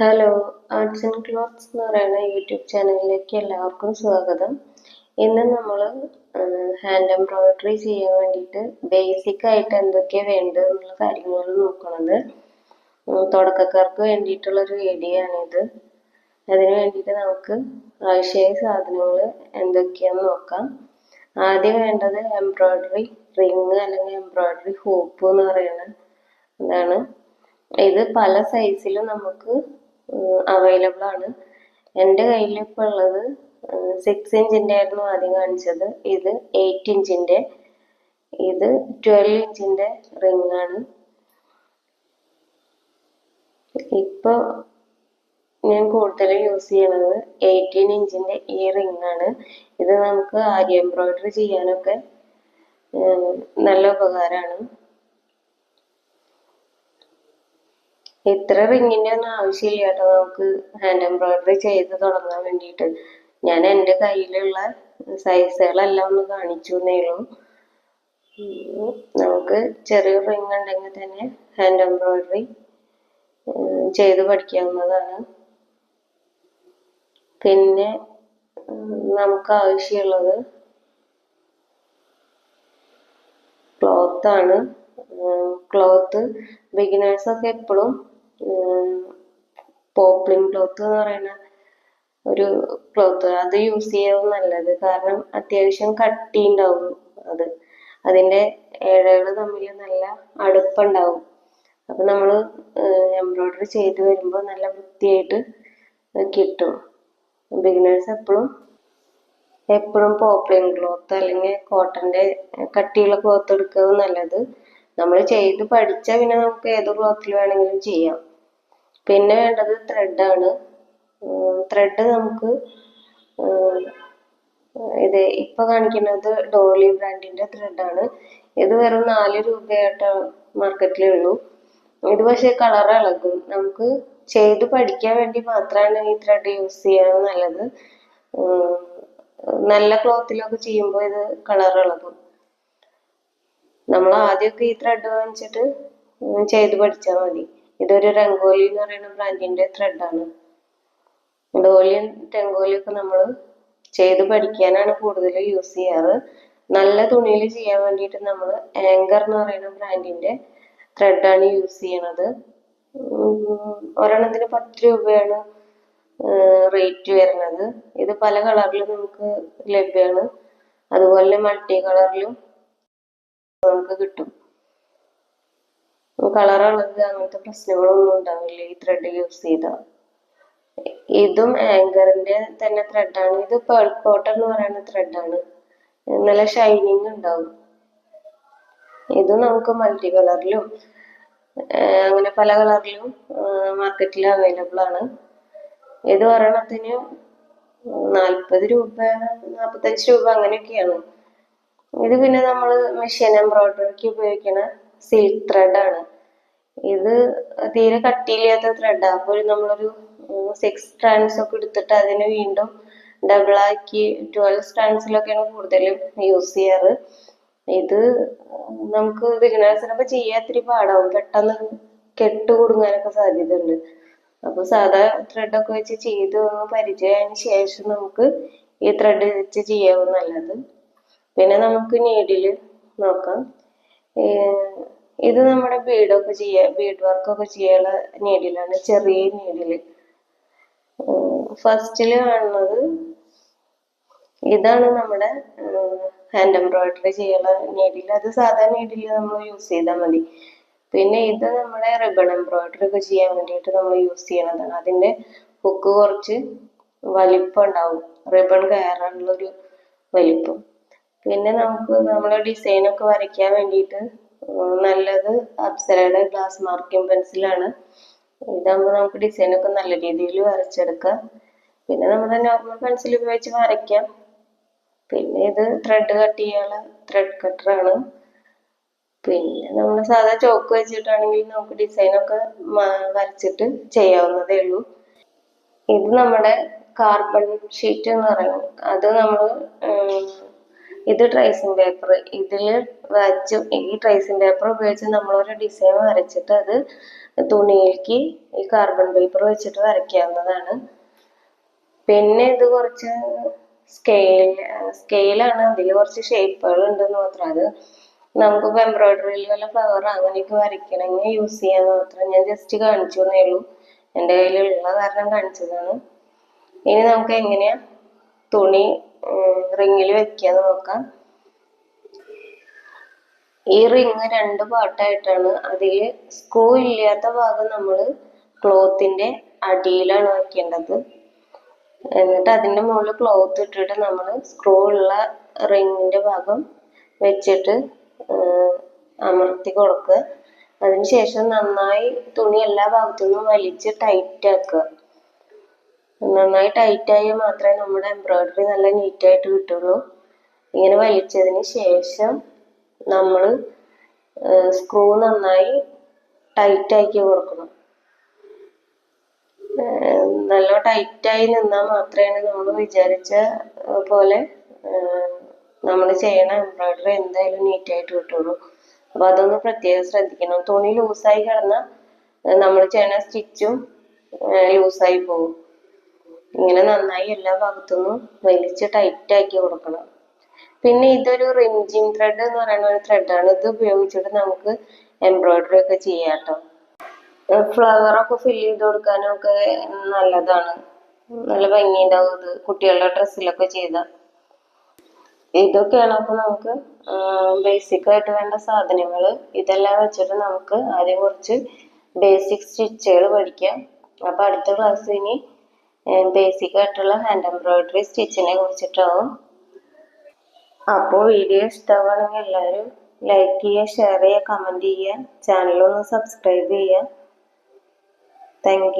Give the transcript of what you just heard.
Hello arts and clothes എന്ന് പറയുന്ന YouTube ചാനലിലേക്ക് എല്ലാവർക്കും സ്വാഗതം. ഇന്ന് നമ്മൾ ഹാൻഡ് എംബ്രോയിഡറി ചെയ്യാൻ വേണ്ടിയിട്ട് ബേസിക് ആയിട്ട് എന്തൊക്കെയാണ് വേണ്ടത് എന്നുള്ള കാര്യങ്ങളാണ് നോക്കുന്നത് തുടക്കക്കാർക്ക് വേണ്ടിയിട്ടുള്ളൊരു വീഡിയോ ആണിത്. അതിന് വേണ്ടിയിട്ട് നമുക്ക് ആവശ്യമായ സാധനങ്ങൾ എന്തൊക്കെയാണെന്ന് നോക്കാം. ആദ്യം വേണ്ടത് എംബ്രോയിഡറി റിങ് അല്ലെങ്കിൽ എംബ്രോയിഡറി ഹൂപ്പ് എന്ന് പറയുന്നത് ഇതാണ്. ഇത് പല സൈസിലും നമുക്ക് അവൈലബിൾ ആണ്. എന്റെ കയ്യിൽ ഇപ്പോൾ ഉള്ളത് സിക്സ് ഇഞ്ചിന്റെ ആയിരുന്നു ആദ്യം കാണിച്ചത്. ഇത് എയ്റ്റ് ഇഞ്ചിന്റെ ഇത് ട്വൽവ് ഇഞ്ചിന്റെ റിംഗ് ആണ്. ഇപ്പോൾ ഞാൻ കൂടുതൽ യൂസ് ചെയ്യുന്നത് എയ്റ്റീൻ ഇഞ്ചിന്റെ ഈ റിംഗ് ആണ്. ഇത് നമുക്ക് ആരി എംബ്രോയിഡറി ചെയ്യാനൊക്കെ നല്ല ഉപകാരമാണ് ഇത്ര റിങ്ങിന്റെ ഒന്നും ആവശ്യമില്ല കേട്ടോ. നമുക്ക് ഹാൻഡ് എംബ്രോയിഡറി ചെയ്ത് തുടങ്ങാൻ വേണ്ടിയിട്ട്. ഞാൻ എന്റെ കയ്യിലുള്ള സൈസുകളെല്ലാം ഒന്ന് കാണിച്ചു എന്നേ നമുക്ക് ചെറിയ റിങ് ഉണ്ടെങ്കിൽ തന്നെ ഹാൻഡ് എംബ്രോയിഡറി ചെയ്ത് പഠിക്കാവുന്നതാണ്. പിന്നെ നമുക്ക് ആവശ്യമുള്ളത് ക്ലോത്താണ് ക്ലോത്ത് ബിഗിനേഴ്സൊക്കെ എപ്പോഴും പോപ്ലിംഗ് ക്ലോത്ത് എന്ന് പറയുന്ന ഒരു ക്ലോത്ത് അത് യൂസ് ചെയ്യുന്നത് നല്ലത്. കാരണം അത്യാവശ്യം കട്ടി ഉണ്ടാവും അത്. അതിന്റെ ഇഴകൾ തമ്മിൽ നല്ല അടുപ്പുണ്ടാവും. അപ്പൊ നമ്മൾ എംബ്രോയിഡറി ചെയ്ത് വരുമ്പോൾ നല്ല വൃത്തിയായിട്ട് കിട്ടും. ബിഗിനേഴ്സ് എപ്പോഴും എപ്പോഴും പോപ്ലിൻ ക്ലോത്ത് അല്ലെങ്കിൽ കോട്ടന്റെ കട്ടിയുള്ള ക്ലോത്ത് എടുക്കുക നല്ലത്. നമ്മൾ ചെയ്ത് പഠിച്ചാൽ പിന്നെ നമുക്ക് ഏത് ക്ലോത്തിൽ വേണമെങ്കിലും ചെയ്യാം. പിന്നെ വേണ്ടത് ത്രെഡാണ് ത്രെഡ് നമുക്ക് ഇത് ഇപ്പൊ കാണിക്കുന്നത് ഡോളി ബ്രാൻഡിന്റെ ത്രെഡാണ് ഇത് വെറും നാല് രൂപയായിട്ട് മാർക്കറ്റിലുള്ളൂ ഇത് പക്ഷേ കളർ ഇളകും. നമുക്ക് ചെയ്ത് പഠിക്കാൻ വേണ്ടി മാത്രമാണ് ഈ ത്രെഡ് യൂസ് ചെയ്യാൻ നല്ലത്. നല്ല ക്ലോത്തിലൊക്കെ ചെയ്യുമ്പോൾ ഇത് കളർ ഇളകും. നമ്മൾ ആദ്യമൊക്കെ ഈ ത്രെഡ് വാങ്ങിച്ചിട്ട് ചെയ്ത് പഠിച്ചാൽ മതി. ഇതൊരു രംഗോലി എന്ന് പറയുന്ന ബ്രാൻഡിന്റെ ത്രെഡാണ് ഡോലിയും രംഗോലിയും ഒക്കെ നമ്മൾ ചെയ്ത് പഠിക്കാനാണ് കൂടുതൽ യൂസ് ചെയ്യാറ്. നല്ല തുണിയിൽ ചെയ്യാൻ വേണ്ടിയിട്ട് നമ്മൾ ആങ്കർ എന്ന് പറയുന്ന ബ്രാൻഡിന്റെ ത്രെഡാണ് യൂസ് ചെയ്യണത്. ഒരെണ്ണത്തിന് പത്ത് രൂപയാണ് റേറ്റ് വരുന്നത്. ഇത് പല കളറിലും നമുക്ക് ലഭ്യമാണ്. അതുപോലെ മൾട്ടി കളറിലും നമുക്ക് കിട്ടും. ഇളകുക അങ്ങനത്തെ പ്രശ്നങ്ങളൊന്നും ഉണ്ടാവില്ല. ഈ ത്രെഡ് യൂസ് ചെയ്താൽ ഇതും ആങ്കറിന്റെ തന്നെ ത്രെഡാണ് ഇത് പേൾ കോട്ടൺ എന്ന് പറയുന്ന ത്രെഡാണ് നല്ല ഷൈനിങ് ഉണ്ടാവും. ഇത് നമുക്ക് മൾട്ടി കളറിലും അങ്ങനെ പല കളറിലും മാർക്കറ്റിൽ അവൈലബിൾ ആണ്. ഇത് ഒരെണ്ണത്തിന് നാൽപ്പത് രൂപ നാൽപ്പത്തഞ്ച് രൂപ അങ്ങനെയൊക്കെയാണ്. ഇത് പിന്നെ നമ്മൾ മെഷീൻ എംബ്രോയിഡറിക്ക് ഉപയോഗിക്കുന്ന സിൽക്ക് ത്രെഡാണ് ഇത് തീരെ കട്ടിയില്ലാത്ത ത്രെഡാണ് അപ്പോൾ നമ്മളൊരു സിക്സ് സ്ട്രാൻഡ്സ് ഒക്കെ എടുത്തിട്ട് അതിനെ വീണ്ടും ഡബിൾ ആക്കി ട്വൽവ് സ്ട്രാൻഡ്സിലൊക്കെയാണ് കൂടുതലും യൂസ് ചെയ്യാറ്. ഇത് നമുക്ക് ബിഗിനേഴ്സിനൊക്കെ ചെയ്യാൻ ഇത്തിരി പാടാവും. പെട്ടെന്ന് കെട്ട് കുടുങ്ങാനൊക്കെ സാധ്യതയുണ്ട്. അപ്പൊ സാധാ ത്രെഡൊക്കെ വെച്ച് ചെയ്ത് ഒന്ന് പരിചയമായതിനു ശേഷം നമുക്ക് ഈ ത്രെഡ് വെച്ച് ചെയ്യാവും പിന്നെ നമുക്ക് നീഡിൽ നോക്കാം. ഇത് നമ്മുടെ ബീഡൊക്കെ ചെയ്യാൻ ബീഡ് വർക്കൊക്കെ ചെയ്യാനുള്ള നീഡിലാണ് ചെറിയ നീഡിൽ. ഫസ്റ്റിൽ കാണുന്നത് ഇതാണ് നമ്മുടെ ഹാൻഡ് എംബ്രോയിഡറി ചെയ്യാനുള്ള നീഡിൽ അത് സാധാ നീഡിൽ നമ്മൾ യൂസ് ചെയ്താൽ മതി. പിന്നെ ഇത് നമ്മുടെ റിബൺ എംബ്രോയിഡറി ഒക്കെ ചെയ്യാൻ വേണ്ടിയിട്ട് നമ്മൾ യൂസ് ചെയ്യണതാണ്. അതിന്റെ ഹുക്ക് കുറച്ച് വലിപ്പം ഉണ്ടാവും. റിബൺ കയറാനുള്ളൊരു വലിപ്പം. പിന്നെ നമുക്ക് നമ്മളെ ഡിസൈൻ ഒക്കെ വരയ്ക്കാൻ വേണ്ടിയിട്ട് നല്ലത്. അപ്സരയുടെ ഗ്ലാസ് മാർക്കിംഗ് പെൻസിലാണ് ഇതാകുമ്പോൾ നമുക്ക് ഡിസൈൻ ഒക്കെ നല്ല രീതിയിൽ വരച്ചെടുക്കാം. പിന്നെ നമ്മുടെ നോർമൽ പെൻസിൽ ഉപയോഗിച്ച് വരയ്ക്കാം. പിന്നെ ഇത് ത്രെഡ് കട്ട് ചെയ്യാനുള്ള ത്രെഡ് കട്ടറാണ് പിന്നെ നമ്മൾ സാധാ ചോക്ക് വെച്ചിട്ടാണെങ്കിൽ നമുക്ക് മ- വരച്ചിട്ട് ചെയ്യാവുന്നതേ ഉള്ളൂ. ഇത് നമ്മുടെ കാർബൺ ഷീറ്റ് എന്ന് പറയും. അത് നമ്മൾ ഇത് ട്രേസിങ് പേപ്പർ ഇതിൽ വരച്ച് ഈ ട്രേസിങ് പേപ്പർ ഉപയോഗിച്ച് നമ്മളൊരു ഡിസൈൻ വരച്ചിട്ട് അത് തുണിയിലേക്ക് ഈ കാർബൺ പേപ്പർ വെച്ചിട്ട് വരയ്ക്കാവുന്നതാണ്. പിന്നെ ഇത് കുറച്ച് സ്കെയിൽ സ്കെയിലാണ് അതിൽ കുറച്ച് ഷേപ്പുകൾ ഉണ്ടെന്ന് മാത്രം. അത് നമുക്കിപ്പോൾ എംബ്രോയിഡറിയിൽ വല്ല ഫ്ലവർ അങ്ങനെയൊക്കെ വരയ്ക്കണമെങ്കിൽ യൂസ് ചെയ്യാൻ മാത്രം ഞാൻ ജസ്റ്റ് കാണിച്ചു തന്നേ ഉള്ളൂ. എന്റെ കയ്യിലുള്ള കാരണം കാണിച്ചതാണ്. ഇനി നമുക്ക് എങ്ങനെയാ തുണി റിങ്ങിൽ വെക്കാന്ന് നോക്കാം. ഈ റിങ് രണ്ട് പാട്ടായിട്ടാണ് അതിൽ സ്ക്രൂ ഇല്ലാത്ത ഭാഗം നമ്മൾ ക്ലോത്തിന്റെ അടിയിലാണ് വെക്കേണ്ടത്. എന്നിട്ട് അതിന്റെ മുകളിൽ ക്ലോത്ത് ഇട്ടിട്ട് നമ്മൾ സ്ക്രൂ ഉള്ള റിങ്ങിന്റെ ഭാഗം വെച്ചിട്ട് അമർത്തി കൊടുക്കുക. അതിനുശേഷം നന്നായി തുണി എല്ലാ ഭാഗത്തു നിന്നും വലിച്ച് ടൈറ്റ് ആക്കുക. നന്നായി ആയി മാത്രമേ നമ്മുടെ എംബ്രോയിഡറി നല്ല നീറ്റായിട്ട് കിട്ടുള്ളൂ. ഇങ്ങനെ വലിച്ചതിന് ശേഷം നമ്മൾ സ്ക്രൂ നന്നായി ടൈറ്റ് ആക്കി കൊടുക്കണം. നല്ല ടൈറ്റായി നിന്നാൽ മാത്രമേ നമ്മൾ വിചാരിച്ച പോലെ നമ്മൾ ചെയ്യണ എംബ്രോയിഡറി എന്തായാലും നീറ്റായിട്ട് കിട്ടുള്ളൂ. അപ്പൊ അതൊന്ന് പ്രത്യേകം ശ്രദ്ധിക്കണം. തുണി ലൂസായി കിടന്നാൽ നമ്മൾ ചെയ്യണ സ്റ്റിച്ചും ലൂസായി പോകും. ഇങ്ങനെ നന്നായി എല്ലാ ഭാഗത്തുനിന്നും വലിച്ച് ടൈറ്റ് ആക്കി കൊടുക്കണം. പിന്നെ ഇതൊരു റിംജിങ് ത്രെഡ് എന്ന് പറയുന്ന ഒരു ത്രെഡാണ് ഇത് ഉപയോഗിച്ചിട്ട് നമുക്ക് എംബ്രോയിഡറി ഒക്കെ ചെയ്യാം കേട്ടോ. ഫ്ലവറൊക്കെ ഫില്ല് ചെയ്ത് കൊടുക്കാനും ഒക്കെ നല്ലതാണ്. നല്ല ഭംഗിയുണ്ടാവും ഇത് കുട്ടികളുടെ ഡ്രസ്സിലൊക്കെ ചെയ്ത. ഇതൊക്കെയാണ് അപ്പൊ നമുക്ക് ബേസിക് ആയിട്ട് വേണ്ട സാധനങ്ങൾ ഇതെല്ലാം വെച്ചിട്ട് നമുക്ക് ആദ്യം കുറച്ച് ബേസിക് സ്റ്റിച്ചുകൾ പഠിക്കാം. അപ്പൊ അടുത്ത ക്ലാസ് ഇനി ബേസിക് ആയിട്ടുള്ള ഹാൻഡ് എംബ്രോയിഡറി സ്റ്റിച്ചിനെ കുറിച്ചിട്ടാവും. അപ്പോൾ വീഡിയോ ഇഷ്ടമാണെങ്കിൽ എല്ലാവരും ലൈക്ക് ചെയ്യുക ഷെയർ ചെയ്യുക കമന്റ് ചെയ്യുക ചാനലൊന്ന് സബ്സ്ക്രൈബ് ചെയ്യുക. താങ്ക്